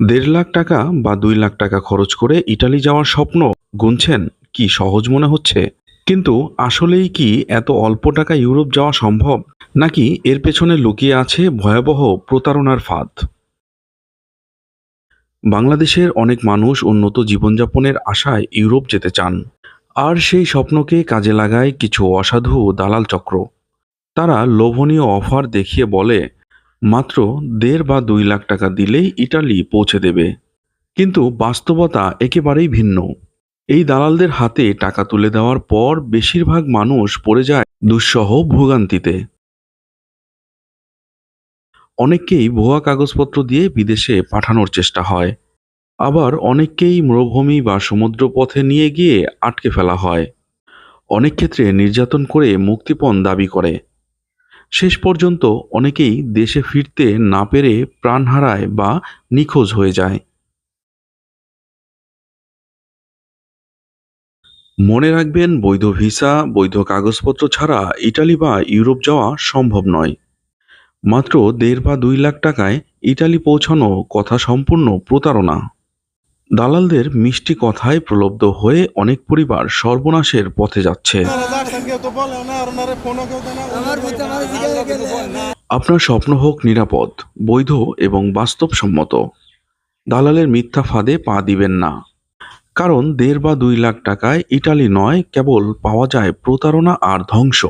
দেড় লাখ টাকা বা দুই লাখ টাকা খরচ করে ইটালি যাওয়ার স্বপ্ন গুনছেন কি সহজ মনে হচ্ছে? কিন্তু আসলেই কি এত অল্প টাকা ইউরোপ যাওয়া সম্ভব? নাকি এর পেছনে লুকিয়ে আছে ভয়াবহ প্রতারণার ফাঁদ? বাংলাদেশের অনেক মানুষ উন্নত জীবনযাপনের আশায় ইউরোপ যেতে চান। আর সেই স্বপ্নকে কাজে লাগায় কিছু অসাধু দালাল চক্র। তারা লোভনীয় অফার দেখিয়ে বলে মাত্র দেড় বা দুই লাখ টাকা দিলেই ইটালি পৌঁছে দেবে। কিন্তু বাস্তবতা একেবারেই ভিন্ন। এই দালালদের হাতে টাকা তুলে দেওয়ার পর বেশিরভাগ মানুষ পড়ে যায় দুঃসহ ভোগান্তিতে। অনেককেই ভুয়া কাগজপত্র দিয়ে বিদেশে পাঠানোর চেষ্টা হয়। আবার অনেককেই মরুভূমি বা সমুদ্রপথে নিয়ে গিয়ে আটকে ফেলা হয়। অনেক ক্ষেত্রে নির্যাতন করে মুক্তিপণ দাবি করে। শেষ পর্যন্ত অনেকেই দেশে ফিরতে না পেরে প্রাণ হারায় বা নিখোঁজ হয়ে যায়। মনে রাখবেন, বৈধ ভিসা, বৈধ কাগজপত্র ছাড়া ইটালি বা ইউরোপ যাওয়া সম্ভব নয়। মাত্র দেড় বা দুই লাখ টাকায় ইটালি পৌঁছানো কথা সম্পূর্ণ প্রতারণা। দালালদের মিষ্টি কথায় প্রলব্ধ হয়ে অনেক পরিবার সর্বনাশের পথে যাচ্ছে। আপনার স্বপ্ন হোক নিরাপদ, বৈধ এবং বাস্তবসম্মত। দালালের মিথ্যা ফাঁদে পা দিবেন না। কারণ দেড় বা দুই লাখ টাকায় ইটালি নয়, কেবল পাওয়া যায় প্রতারণা আর ধ্বংস।